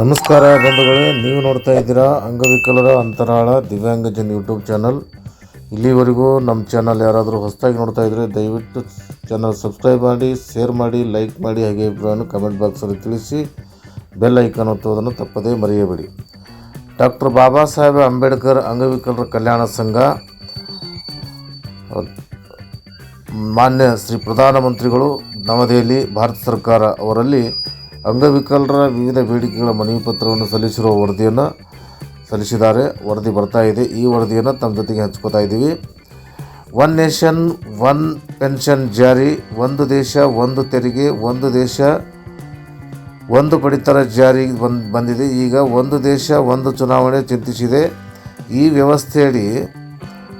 ನಮಸ್ಕಾರ ಬಂಧುಗಳೇ, ನೀವು ನೋಡ್ತಾ ಇದ್ದೀರಾ ಅಂಗವಿಕಲರ ಅಂತರಾಳ ದಿವ್ಯಾಂಗಜನ್ ಯೂಟ್ಯೂಬ್ ಚಾನಲ್. ಇಲ್ಲಿವರೆಗೂ ನಮ್ಮ ಚಾನಲ್ ಯಾರಾದರೂ ಹೊಸದಾಗಿ ನೋಡ್ತಾ ಇದ್ದರೆ ದಯವಿಟ್ಟು ಚಾನಲ್ ಸಬ್ಸ್ಕ್ರೈಬ್ ಮಾಡಿ, ಶೇರ್ ಮಾಡಿ, ಲೈಕ್ ಮಾಡಿ, ಹಾಗೆ ಅಭಿಪ್ರಾಯವನ್ನು ಕಮೆಂಟ್ ಬಾಕ್ಸಲ್ಲಿ ತಿಳಿಸಿ, ಬೆಲ್ ಐಕಾನ್ ಒತ್ತುವುದನ್ನು ತಪ್ಪದೇ ಮರೆಯಬೇಡಿ. ಡಾಕ್ಟರ್ ಬಾಬಾ ಸಾಹೇಬ್ ಅಂಬೇಡ್ಕರ್ ಅಂಗವಿಕಲರ ಕಲ್ಯಾಣ ಸಂಘ, ಮಾನ್ಯ ಶ್ರೀ ಪ್ರಧಾನಮಂತ್ರಿಗಳು ನವದೆಹಲಿ, ಭಾರತ ಸರ್ಕಾರ ಅವರಲ್ಲಿ ಅಂಗವಿಕಲರ ವಿವಿಧ ಬೇಡಿಕೆಗಳ ಮನವಿ ಪತ್ರವನ್ನು ಸಲ್ಲಿಸಿರುವ ವರದಿಯನ್ನು ಸಲ್ಲಿಸಿದ್ದಾರೆ. ವರದಿ ಬರ್ತಾ ಇದೆ. ಈ ವರದಿಯನ್ನು ತಮ್ಮ ಜೊತೆಗೆ ಹಂಚ್ಕೋತಾ ಇದ್ದೀವಿ. ಒನ್ ನೇಷನ್, ಒನ್ ಪೆನ್ಷನ್ ಜಾರಿ. ಒಂದು ದೇಶ, ಒಂದು ತೆರಿಗೆ, ಒಂದು ದೇಶ, ಒಂದು ಪಡಿತರ ಜಾರಿ ಬಂದ್, ಬಂದಿದೆ. ಈಗ ಒಂದು ದೇಶ, ಒಂದು ಚುನಾವಣೆ ಚಿಂತಿಸಿದೆ. ಈ ವ್ಯವಸ್ಥೆಯಡಿ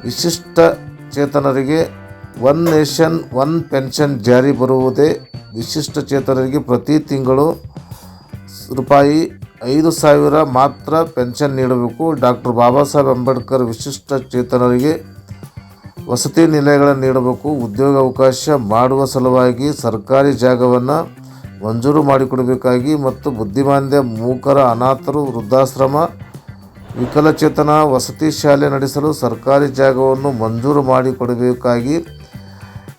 ವಿಶಿಷ್ಟ ಚೇತನರಿಗೆ ಒನ್ ನೇಷನ್, ಒನ್ ಪೆನ್ಷನ್ ಜಾರಿ ಬರುವುದೇ ವಿಶಿಷ್ಟ ಚೇತನರಿಗೆ ಪ್ರತಿ ತಿಂಗಳು ರೂಪಾಯಿ ಐದು ಸಾವಿರ ಮಾತ್ರ ಪೆನ್ಷನ್ ನೀಡಬೇಕು. ಡಾಕ್ಟರ್ ಬಾಬಾ ಸಾಹೇಬ್ ಅಂಬೇಡ್ಕರ್ ವಿಶಿಷ್ಟ ಚೇತನರಿಗೆ ವಸತಿ ನಿಲಯಗಳನ್ನು ನೀಡಬೇಕು. ಉದ್ಯೋಗ ಅವಕಾಶ ಮಾಡುವ ಸಲುವಾಗಿ ಸರ್ಕಾರಿ ಜಾಗವನ್ನು ಮಂಜೂರು ಮಾಡಿಕೊಡಬೇಕಾಗಿ ಮತ್ತು ಬುದ್ಧಿಮಾಂದ್ಯ ಮೂಕರ ಅನಾಥರು ವೃದ್ಧಾಶ್ರಮ, ವಿಕಲಚೇತನ ವಸತಿ ಶಾಲೆ ನಡೆಸಲು ಸರ್ಕಾರಿ ಜಾಗವನ್ನು ಮಂಜೂರು ಮಾಡಿಕೊಡಬೇಕಾಗಿ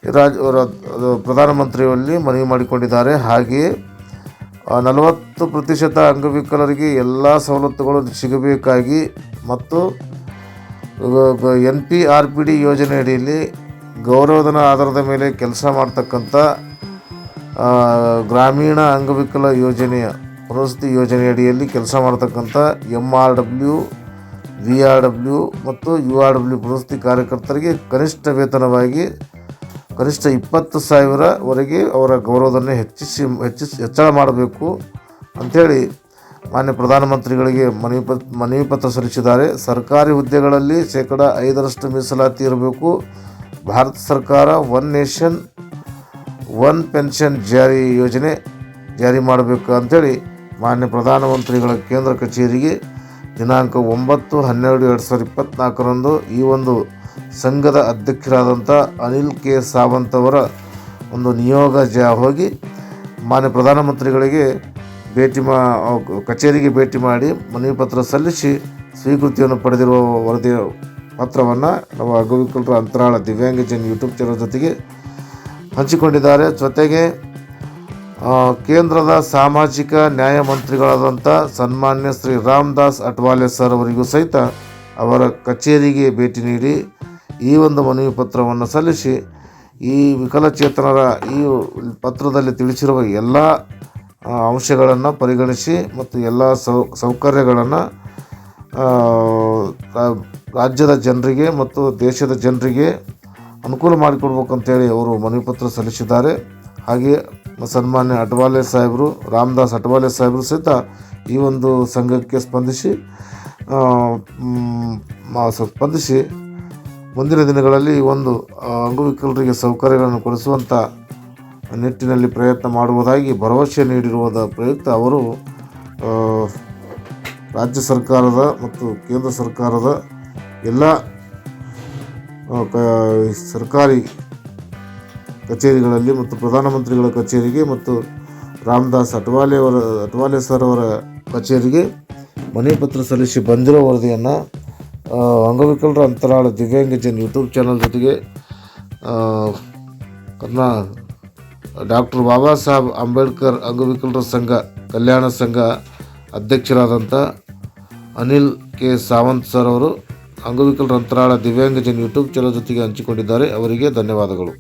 ರಾಜ್ ಪ್ರಧಾನ ಪ್ರಧಾನಮಂತ್ರಿಯಲ್ಲಿ ಮನವಿ ಮಾಡಿಕೊಂಡಿದ್ದಾರೆ. ಹಾಗೆಯೇ ನಲವತ್ತು ಪ್ರತಿಶತ ಅಂಗವಿಕಲರಿಗೆ ಎಲ್ಲ ಸವಲತ್ತುಗಳು ಸಿಗಬೇಕಾಗಿ ಮತ್ತು N P R P D ಯೋಜನೆ ಅಡಿಯಲ್ಲಿ ಗೌರವಧನ ಆಧಾರದ ಮೇಲೆ ಕೆಲಸ ಮಾಡ್ತಕ್ಕಂಥ ಗ್ರಾಮೀಣ ಅಂಗವಿಕಲ ಯೋಜನೆಯ ಪುನರ್ವಸತಿ ಯೋಜನೆ ಅಡಿಯಲ್ಲಿ ಕೆಲಸ ಮಾಡ್ತಕ್ಕಂಥ M R W, V R W ಮತ್ತು ಯು ಆರ್ ಡಬ್ಲ್ಯೂ ಪುನರ್ವಸತಿ ಕಾರ್ಯಕರ್ತರಿಗೆ ಕನಿಷ್ಠ ವೇತನವಾಗಿ ಕನಿಷ್ಠ ಇಪ್ಪತ್ತು ಸಾವಿರವರೆಗೆ ಅವರ ಗೌರವದಲ್ಲಿ ಹೆಚ್ಚಿಸಿ ಹೆಚ್ಚಿಸಿ, ಹೆಚ್ಚಳ ಮಾಡಬೇಕು ಅಂಥೇಳಿ ಮಾನ್ಯ ಪ್ರಧಾನಮಂತ್ರಿಗಳಿಗೆ ಮನವಿ ಪತ್, ಮನವಿ ಪತ್ರ ಸಲ್ಲಿಸಿದ್ದಾರೆ. ಸರ್ಕಾರಿ ಹುದ್ದೆಗಳಲ್ಲಿ ಶೇಕಡ ಐದರಷ್ಟು ಮೀಸಲಾತಿ ಇರಬೇಕು. ಭಾರತ ಸರ್ಕಾರ ಒನ್ ನೇಷನ್, ಒನ್ ಪೆನ್ಷನ್ ಜಾರಿ ಯೋಜನೆ ಜಾರಿ ಮಾಡಬೇಕು ಅಂಥೇಳಿ ಮಾನ್ಯ ಪ್ರಧಾನಮಂತ್ರಿಗಳ ಕೇಂದ್ರ ಕಚೇರಿಗೆ ದಿನಾಂಕ ಒಂಬತ್ತು ಹನ್ನೆರಡು ಎರಡು ಸಾವಿರದ ಇಪ್ಪತ್ತ್ನಾಲ್ಕರಂದು ಈ ಒಂದು ಸಂಘದ ಅಧ್ಯಕ್ಷರಾದಂಥ ಅನಿಲ್ ಕೆ ಸಾವಂತ್ ಅವರ ಒಂದು ನಿಯೋಗ ಜ ಹೋಗಿ ಮಾನ್ಯ ಪ್ರಧಾನಮಂತ್ರಿಗಳಿಗೆ ಭೇಟಿ ಮಾ ಕಚೇರಿಗೆ ಭೇಟಿ ಮಾಡಿ ಮನವಿ ಪತ್ರ ಸಲ್ಲಿಸಿ ಸ್ವೀಕೃತಿಯನ್ನು ಪಡೆದಿರುವ ವರದಿಯ ಪತ್ರವನ್ನು ನಮ್ಮ ಅಂಗವಿಕಲರ ಅಂತರಾಳ ದಿವ್ಯಾಂಗಜನ್ ಯೂಟ್ಯೂಬ್ ಚಾನಲ್ ಜೊತೆಗೆ ಹಂಚಿಕೊಂಡಿದ್ದಾರೆ. ಜೊತೆಗೆ ಕೇಂದ್ರದ ಸಾಮಾಜಿಕ ನ್ಯಾಯ ಮಂತ್ರಿಗಳಾದಂಥ ಸನ್ಮಾನ್ಯ ಶ್ರೀ ರಾಮದಾಸ್ ಅಟ್ವಾಲೆ ಸರ್ ಅವರಿಗೂ ಸಹಿತ ಅವರ ಕಚೇರಿಗೆ ಭೇಟಿ ನೀಡಿ ಈ ಒಂದು ಮನವಿ ಪತ್ರವನ್ನು ಸಲ್ಲಿಸಿ ಈ ವಿಕಲಚೇತನರ ಈ ಪತ್ರದಲ್ಲಿ ತಿಳಿಸಿರುವ ಎಲ್ಲ ಅಂಶಗಳನ್ನು ಪರಿಗಣಿಸಿ ಮತ್ತು ಎಲ್ಲ ಸೌಕರ್ಯಗಳನ್ನು ರಾಜ್ಯದ ಜನರಿಗೆ ಮತ್ತು ದೇಶದ ಜನರಿಗೆ ಅನುಕೂಲ ಮಾಡಿಕೊಡ್ಬೇಕಂತೇಳಿ ಅವರು ಮನವಿ ಪತ್ರ ಸಲ್ಲಿಸಿದ್ದಾರೆ. ಹಾಗೆ ಸನ್ಮಾನ್ಯ ಅಟವಾಲೆ ಸಾಹೇಬರು, ರಾಮದಾಸ್ ಅಟವಾಲೆ ಸಾಹೇಬರು ಸಹಿತ ಈ ಒಂದು ಸಂಘಕ್ಕೆ ಸ್ಪಂದಿಸಿ ಸ್ಪಂದಿಸಿ ಮುಂದಿನ ದಿನಗಳಲ್ಲಿ ಒಂದು ಅಂಗವಿಕಲರಿಗೆ ಸೌಕರ್ಯಗಳನ್ನು ಕೊಡಿಸುವಂಥ ನಿಟ್ಟಿನಲ್ಲಿ ಪ್ರಯತ್ನ ಮಾಡುವುದಾಗಿ ಭರವಸೆ ನೀಡಿರುವ ಪ್ರಯುಕ್ತ ಅವರು ರಾಜ್ಯ ಸರ್ಕಾರದ ಮತ್ತು ಕೇಂದ್ರ ಸರ್ಕಾರದ ಎಲ್ಲ ಸರ್ಕಾರಿ ಕಚೇರಿಗಳಲ್ಲಿ ಮತ್ತು ಪ್ರಧಾನಮಂತ್ರಿಗಳ ಕಚೇರಿಗೆ ಮತ್ತು ರಾಮದಾಸ್ ಅಟ್ವಾಲೆ ಅವರ, ಅಟ್ವಾಲೆ ಸರ್ ಅವರ ಕಚೇರಿಗೆ ಮನೆ ಪತ್ರ ಸಲ್ಲಿಸಿ ಬಂದಿರೋ ವರದಿಯನ್ನು ಅಂಗವಿಕಲರ ಅಂತರಾಳ ದಿವ್ಯಾಂಗಜನ್ ಯೂಟ್ಯೂಬ್ ಚಾನಲ್ ಜೊತೆಗೆ ಕರ್ನ ಡಾಕ್ಟರ್ ಬಾಬಾ ಸಾಹೇಬ್ ಅಂಬೇಡ್ಕರ್ ಅಂಗವಿಕಲರ ಸಂಘ, ಕಲ್ಯಾಣ ಸಂಘ ಅಧ್ಯಕ್ಷರಾದಂಥ ಅನಿಲ್ ಕೆ ಸಾವಂತ್ ಸರ್ ಅವರು ಅಂಗವಿಕಲರ ಅಂತರಾಳ ದಿವ್ಯಾಂಗಜನ್ ಯೂಟ್ಯೂಬ್ ಚಾನಲ್ ಜೊತೆಗೆ ಹಂಚಿಕೊಂಡಿದ್ದಾರೆ. ಅವರಿಗೆ ಧನ್ಯವಾದಗಳು.